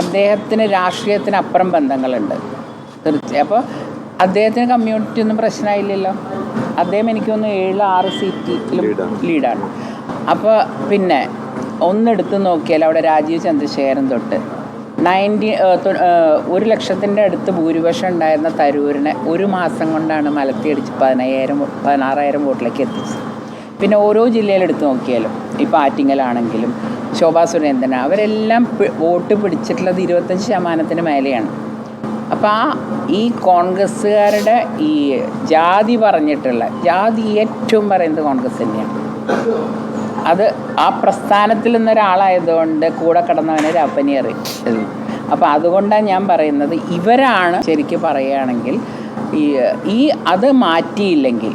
അദ്ദേഹത്തിന് രാഷ്ട്രീയത്തിന് അപ്പുറം ബന്ധങ്ങളുണ്ട്. തീർച്ചയായും. അപ്പോൾ അദ്ദേഹത്തിന് കമ്മ്യൂണിറ്റി ഒന്നും പ്രശ്നമായില്ലല്ലോ. അദ്ദേഹം എനിക്കൊന്ന് ഏഴ് ആറ് സീറ്റിലും ലീഡാണ്. അപ്പോൾ പിന്നെ ഒന്നെടുത്ത് നോക്കിയാൽ അവിടെ രാജീവ് ചന്ദ്രശേഖരൻ തൊട്ട് നയന്റി ഒരു ലക്ഷത്തിന്റെ അടുത്ത് ഭൂരിപക്ഷം ഉണ്ടായിരുന്ന തരൂരിനെ ഒരു മാസം കൊണ്ടാണ് മലത്തിയടിച്ച് പതിനയ്യായിരം പതിനാറായിരം വോട്ടിലേക്ക് എത്തിച്ചത്. പിന്നെ ഓരോ ജില്ലയിലെടുത്ത് നോക്കിയാലും ഇപ്പോൾ ആറ്റിങ്ങലാണെങ്കിലും ശോഭാ സുരേന്ദ്രൻ. അവരെല്ലാം വോട്ട് പിടിച്ചിട്ടുള്ളത് ഇരുപത്തഞ്ച് ശതമാനത്തിന് മേലെയാണ്. അപ്പോൾ ആ ഈ കോൺഗ്രസ്സുകാരുടെ ഈ ജാതി പറഞ്ഞിട്ടുള്ള ജാതി ഏറ്റവും പറയുന്നത് കോൺഗ്രസ് തന്നെയാണ്. അത് ആ പ്രസ്ഥാനത്തിൽ നിന്നൊരാളായതുകൊണ്ട് കൂടെ കിടന്നവനെ അപ്പം അപ്പോൾ അതുകൊണ്ടാണ് ഞാൻ പറയുന്നത് ഇവരാണ് ശരിക്കും പറയുകയാണെങ്കിൽ ഈ ഈ അത് മാറ്റിയില്ലെങ്കിൽ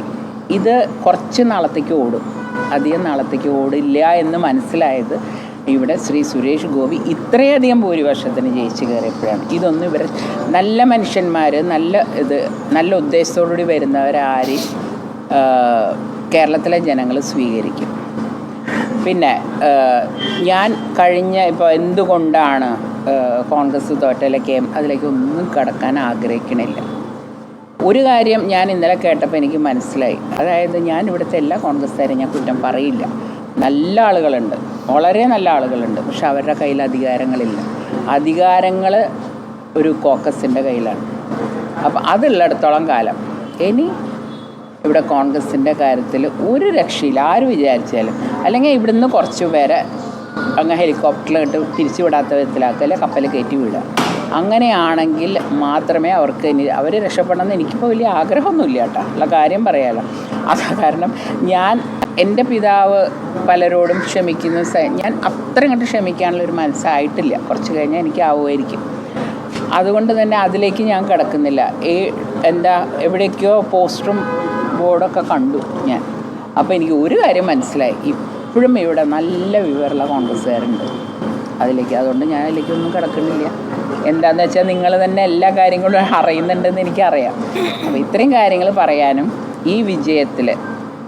ഇത് കുറച്ച് നാളത്തേക്ക് ഓടും. അധികം നാളത്തേക്ക് ഓടില്ല എന്ന് മനസ്സിലായത് ഇവിടെ ശ്രീ സുരേഷ് ഗോപി ഇത്രയധികം ഭൂരിപക്ഷത്തിന് ജയിച്ചു കയറിയപ്പോഴാണ്. ഇതൊന്നും ഇവർ നല്ല മനുഷ്യന്മാർ നല്ല ഇത് നല്ല ഉദ്ദേശത്തോടുകൂടി വരുന്നവരാരും കേരളത്തിലെ ജനങ്ങൾ സ്വീകരിക്കും. പിന്നെ ഞാൻ കഴിഞ്ഞ ഇപ്പോൾ എന്തുകൊണ്ടാണ് കോൺഗ്രസ് തോറ്റയിലേക്ക് അതിലേക്ക് ഒന്നും കടക്കാൻ ആഗ്രഹിക്കണില്ല? ഒരു കാര്യം ഞാൻ ഇന്നലെ കേട്ടപ്പോൾ എനിക്ക് മനസ്സിലായി. അതായത് ഞാൻ ഇവിടുത്തെ എല്ലാ കോൺഗ്രസ്സുകാരെയും ഞാൻ കുറ്റം പറയില്ല. നല്ല ആളുകളുണ്ട്. വളരെ നല്ല ആളുകളുണ്ട്. പക്ഷെ അവരുടെ കയ്യിൽ അധികാരങ്ങളില്ല. അധികാരങ്ങൾ ഒരു കോക്കസിന്റെ കയ്യിലാണ്. അപ്പം അതുള്ളിടത്തോളം കാലം. ഇനി ഇവിടെ കോൺഗ്രസിന്റെ കാര്യത്തിൽ ഒരു രക്ഷയില്ല. ആര് വിചാരിച്ചാലും. അല്ലെങ്കിൽ ഇവിടുന്ന് കുറച്ച് പേരെ അങ്ങ് ഹെലികോപ്റ്ററിൽ കിട്ട് തിരിച്ചു വിടാത്ത വിധത്തിലാക്കുക അല്ലെങ്കിൽ കപ്പൽ കയറ്റി വിടുക. അങ്ങനെയാണെങ്കിൽ മാത്രമേ അവർക്ക് ഇനി അവർ രക്ഷപ്പെടണമെന്ന് എനിക്കിപ്പോൾ വലിയ ആഗ്രഹമൊന്നുമില്ല കേട്ടോ. ഉള്ള കാര്യം പറയാലോ. അത് കാരണം ഞാൻ എന്റെ പിതാവ് പലരോടും ക്ഷമിക്കുന്ന ഞാൻ അത്രയും കണ്ട് ക്ഷമിക്കാനുള്ള ഒരു മനസ്സായിട്ടില്ല. കുറച്ച് കഴിഞ്ഞാൽ എനിക്ക് ആവുമായിരിക്കും. അതുകൊണ്ട് തന്നെ അതിലേക്ക് ഞാൻ കിടക്കുന്നില്ല. ഏ എന്താ എവിടേക്കോ പോസ്റ്ററും ബോർഡൊക്കെ കണ്ടു ഞാൻ. അപ്പോൾ എനിക്ക് ഒരു കാര്യം മനസ്സിലായി. ഇപ്പോഴും ഇവിടെ നല്ല വിവരമുള്ള കോൺഗ്രസ്സുകാരുണ്ട്. അതിലേക്ക് അതുകൊണ്ട് ഞാൻ അതിലേക്കൊന്നും കിടക്കുന്നില്ല. എന്താണെന്ന് വെച്ചാൽ നിങ്ങൾ തന്നെ എല്ലാ കാര്യങ്ങളും അറിയുന്നുണ്ടെന്ന് എനിക്കറിയാം. അപ്പോൾ ഇത്രയും കാര്യങ്ങൾ പറയാനും ഈ വിജയത്തിൽ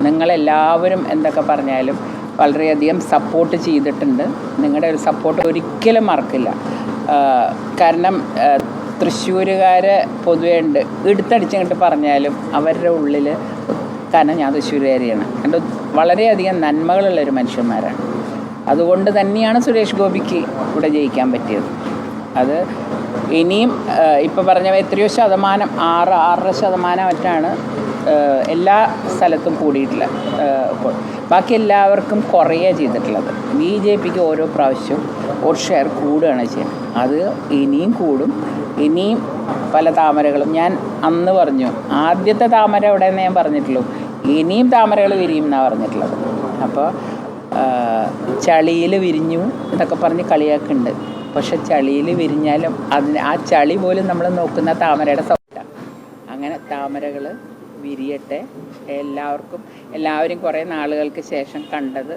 നിങ്ങളെല്ലാവരും എന്തൊക്കെ പറഞ്ഞാലും വളരെയധികം സപ്പോർട്ട് ചെയ്തിട്ടുണ്ട്. നിങ്ങളുടെ ഒരു സപ്പോർട്ട് ഒരിക്കലും മറക്കില്ല. കാരണം തൃശ്ശൂരുകാർ പൊതുവേ ഉണ്ട്. എടുത്തടിച്ചങ്ങോട്ട് പറഞ്ഞാലും അവരുടെ ഉള്ളിൽ കാരണം ഞാൻ തൃശ്ശൂരുകാരിയാണ്. എന്റെ വളരെയധികം നന്മകളുള്ളൊരു മനുഷ്യന്മാരാണ്. അതുകൊണ്ട് തന്നെയാണ് സുരേഷ് ഗോപിക്ക് ഇവിടെ ജയിക്കാൻ പറ്റിയത്. അത് ഇനിയും ഇപ്പോൾ പറഞ്ഞ എത്രയോ ശതമാനം ആറ് ആറര ശതമാനം മറ്റാണ് എല്ലാ സ്ഥലത്തും കൂടിയിട്ടില്ല ഇപ്പോൾ ബാക്കി എല്ലാവർക്കും കുറയുക ചെയ്തിട്ടുള്ളത്. ബി ജെ പിക്ക് ഓരോ പ്രാവശ്യവും ഒരു ഷെയർ കൂടുകയാണ് ചെയ്യുന്നത്. അത് ഇനിയും കൂടും. ഇനിയും പല താമരകളും ഞാൻ അന്ന് പറഞ്ഞു ആദ്യത്തെ താമര എവിടെയെന്ന് ഞാൻ പറഞ്ഞിട്ടുള്ളൂ. ഇനിയും താമരകൾ വിരിയും എന്നാണ് പറഞ്ഞിട്ടുള്ളത്. അപ്പോൾ ചളിയിൽ വിരിഞ്ഞു എന്നൊക്കെ പറഞ്ഞ് കളിയാക്കുന്നുണ്ട്. പക്ഷെ ചളിയിൽ വിരിഞ്ഞാലും അതിന് ആ ചളി പോലും നമ്മൾ നോക്കുന്ന താമരയുടെ സൗണ്ടാണ് അങ്ങനെ താമരകൾ വിരിയട്ടെ. എല്ലാവർക്കും എല്ലാവരും കുറേ നാളുകൾക്ക് ശേഷം കണ്ടത്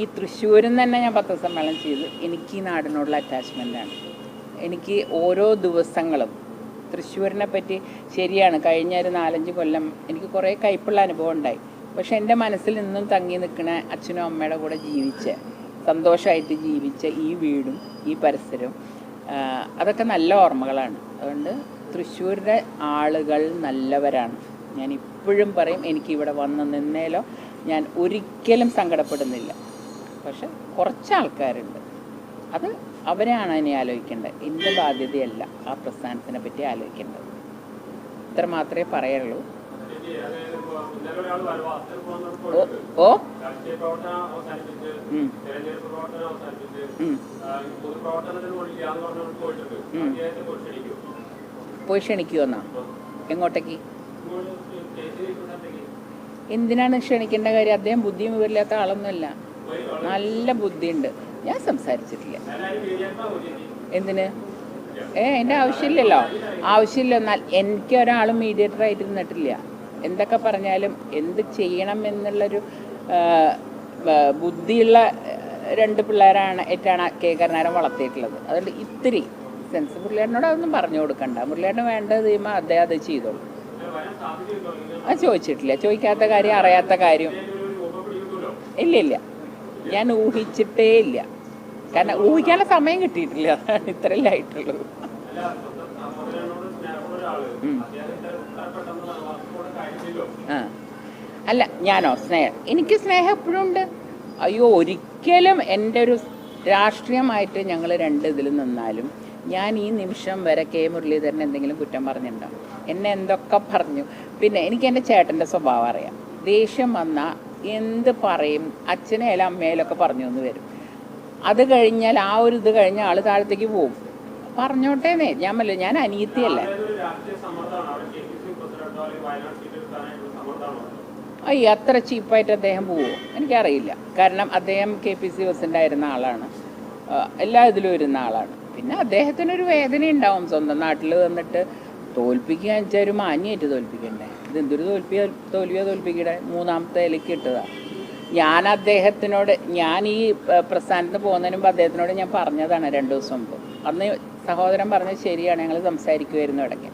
ഈ തൃശ്ശൂരിൽ നിന്ന് തന്നെ ഞാൻ പത്രസമ്മേളനം ചെയ്തു. എനിക്ക് ഈ നാടിനോടുള്ള അറ്റാച്ച്മെന്റാണ് എനിക്ക് ഓരോ ദിവസങ്ങളും തൃശ്ശൂരിനെ പറ്റി ശരിയാണ്. കഴിഞ്ഞ ഒരു നാലഞ്ച് കൊല്ലം എനിക്ക് കുറേ കയ്പുള്ള അനുഭവം ഉണ്ടായി. പക്ഷെ എന്റെ മനസ്സിൽ നിന്നും തങ്ങി നിൽക്കുന്ന അച്ഛനും അമ്മയുടെ കൂടെ ജീവിച്ച സന്തോഷമായിട്ട് ജീവിച്ച ഈ വീടും ഈ പരിസരവും അതൊക്കെ നല്ല ഓർമ്മകളാണ്. അതുകൊണ്ട് തൃശ്ശൂരിലെ ആളുകൾ നല്ലവരാണ്. ഞാൻ ഇപ്പോഴും പറയും എനിക്ക് ഇവിടെ വന്ന് നിന്നേലോ. ഞാൻ ഒരിക്കലും സങ്കടപ്പെടുന്നില്ല. പക്ഷെ കുറച്ച് ആൾക്കാരുണ്ട് അത് അവരെയാണ് അതിനെ ആലോചിക്കേണ്ടത്. എന്റെ ബാധ്യതയല്ല ആ പ്രസ്ഥാനത്തിനെ പറ്റി ആലോചിക്കേണ്ടത്. ഇത്ര മാത്രമേ പറയുള്ളൂ ഓ. പോയി ക്ഷണിക്കുമെന്നാ എങ്ങോട്ടേക്ക്? എന്തിനാണ് ക്ഷണിക്കേണ്ട കാര്യം? അദ്ദേഹം ബുദ്ധിയും വിവരമില്ലാത്ത ആളൊന്നുമല്ല. നല്ല ബുദ്ധിയുണ്ട്. ഞാൻ സംസാരിച്ചിട്ടില്ല. എന്തിന്? ഏ എന്റെ ആവശ്യമില്ലല്ലോ. ആവശ്യമില്ല എന്നാൽ എനിക്ക് ഒരാളും മീഡിയേറ്റർ ആയിട്ട് നിന്നിട്ടില്ല എന്തൊക്കെ പറഞ്ഞാലും എന്ത് ചെയ്യണം എന്നുള്ളൊരു ബുദ്ധിയുള്ള രണ്ട് പിള്ളേരാണ് ഏറ്റാണ് കെ. കരുണാരം വളർത്തിയിട്ടുള്ളത്. അതുകൊണ്ട് ഇത്തിരി സെൻസ് മുരളിയേട്ടനോട് അതൊന്നും പറഞ്ഞു കൊടുക്കണ്ട. മുരളിയേട്ടന് വേണ്ടത് ചെയ്യുമ്പോൾ അദ്ദേഹം അത് ചെയ്തോളൂ. അത് ചോദിച്ചിട്ടില്ല. ചോദിക്കാത്ത കാര്യം അറിയാത്ത കാര്യം. ഇല്ല ഇല്ല. ഞാൻ ഊഹിച്ചിട്ടേ ഇല്ല. കാരണം ഊഹിക്കാനുള്ള സമയം കിട്ടിയിട്ടില്ല. അതാണ് ഇത്രയല്ലേ. ആ. അല്ല ഞാനോ സ്നേഹം. എനിക്ക് സ്നേഹം എപ്പോഴും ഉണ്ട്. അയ്യോ ഒരിക്കലും എന്റെ ഒരു രാഷ്ട്രീയമായിട്ട് ഞങ്ങൾ രണ്ട് ഇതിൽ നിന്നാലും ഞാൻ ഈ നിമിഷം വരെ കെ മുരളീധരൻ എന്തെങ്കിലും കുറ്റം പറഞ്ഞിട്ടുണ്ടോ? എന്നെ എന്തൊക്കെ പറഞ്ഞു. പിന്നെ എനിക്ക് എന്റെ ചേട്ടന്റെ സ്വഭാവം അറിയാം. ദേഷ്യം വന്നാൽ എന്ത് പറയും അച്ഛനെയായാലും അമ്മയിലൊക്കെ പറഞ്ഞു എന്ന് വരും. അത് കഴിഞ്ഞാൽ ആ ഒരു ഇത് കഴിഞ്ഞാൽ ആൾ താഴത്തേക്ക് പോകും പറഞ്ഞോട്ടേന്നേ. ഞാൻ മല്ല ഞാൻ അനിയത്തിയല്ലേ അയ്യ അത്ര ചീപ്പായിട്ട് അദ്ദേഹം പോവോ? എനിക്കറിയില്ല. കാരണം അദ്ദേഹം കെ പി സി ബസിന്റെ ആയിരുന്ന ആളാണ് എല്ലാ ഇതിലും ഇരുന്ന ആളാണ്. പിന്നെ അദ്ദേഹത്തിനൊരു വേദന ഉണ്ടാവും സ്വന്തം നാട്ടിൽ വന്നിട്ട് തോൽപ്പിക്കുക വെച്ചാൽ ഒരു മാന്യമായിട്ട് തോൽപ്പിക്കണ്ടേ? ഇത് ഇതെന്തൊരു തോൽപ്പിയ തോൽവിയോ തോൽപ്പിക്കടെ മൂന്നാമത്തെ ഇലക്ക് ഇട്ടതാ. ഞാൻ അദ്ദേഹത്തിനോട് ഞാൻ ഈ പ്രസ്ഥാനത്ത് പോകുന്നതിന് മുമ്പ് അദ്ദേഹത്തിനോട് ഞാൻ പറഞ്ഞതാണ് രണ്ട് ദിവസം മുമ്പ്. അന്ന് സഹോദരൻ പറഞ്ഞത് ശരിയാണ് ഞങ്ങൾ സംസാരിക്കുമായിരുന്നു ഇടയ്ക്ക്.